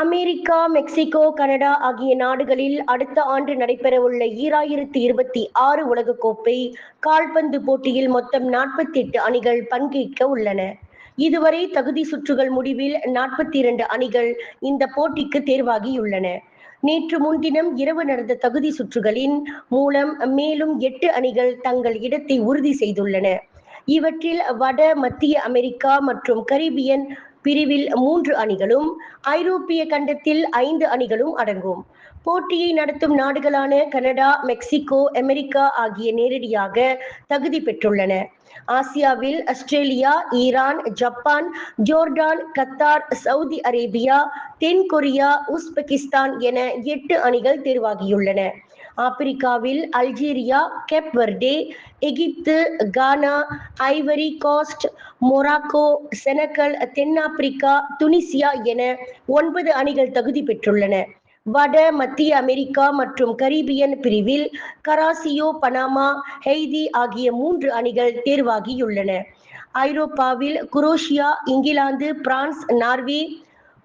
America Mexico Canada ஆகிய நாடுகளில் அடுத்த ஆண்டு நடைபெறவுள்ள ஈராயிரத்தி இருபத்தி ஆறு உலகக்கோப்பை கால்பந்து போட்டியில் மொத்தம் நாற்பத்தி எட்டு அணிகள் பங்கேற்க உள்ளன. இதுவரை தகுதி சுற்றுகள் முடிவில் நாற்பத்தி இரண்டு அணிகள் இந்த போட்டிக்கு தேர்வாகியுள்ளன. நேற்று முன்தினம் இரவு நடந்த தகுதி சுற்றுகளின் மூலம் மேலும் எட்டு அணிகள் தங்கள் இடத்தை உறுதி செய்துள்ளன. இவற்றில் வட மத்திய அமெரிக்கா மற்றும் கரிபியன் பிரிவில் மூன்று அணிகளும் ஐரோப்பிய கண்டத்தில் ஐந்து அணிகளும் அடங்கும். போட்டியை நடத்தும் நாடுகளான கனடா மெக்சிகோ அமெரிக்கா ஆகிய நேரடியாக தகுதி பெற்றுள்ளன. ஆசியாவில் Australia Iran Japan Jordan Qatar Saudi Arabia தென் கொரியா உஸ்பெகிஸ்தான் என எட்டு அணிகள் தேர்வாகியுள்ளன. ஆப்பிரிக்காவில் Algeria Cape Verde Egypt Ghana Ivory Coast Morocco Senegal தென்னாப்பிரிக்கா துனிசியா என ஒன்பது அணிகள் தகுதி பெற்றுள்ளன. வட மத்திய அமெரிக்கா மற்றும் கரீபியன் பிரிவில் கராசியோ பனாமா ஹெய்தி ஆகிய மூன்று அணிகள் தேர்வாகியுள்ளன. ஐரோப்பாவில் Croatia England France Norway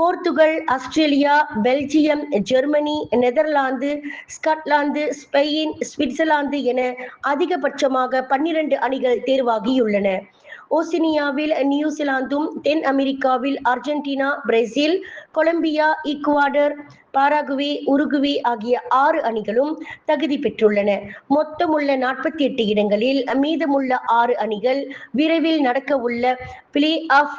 Portugal Australia Belgium Germany Netherlands Scotland Spain Switzerland என அதிகபட்சமாக பன்னிரண்டு அணிகள் தேர்வாகியுள்ளன. ஓசினியாவில் நியூசிலாந்தும் தென் அமெரிக்காவில் Argentina Brazil Colombia Ecuador Paraguay Uruguay ஆகிய ஆறு அணிகளும் தகுதி பெற்றுள்ளன. மொத்தமுள்ள நாற்பத்தி எட்டு இடங்களில் மீதமுள்ள ஆறு அணிகள் விரைவில் நடக்க உள்ள பிளே ஆஃப்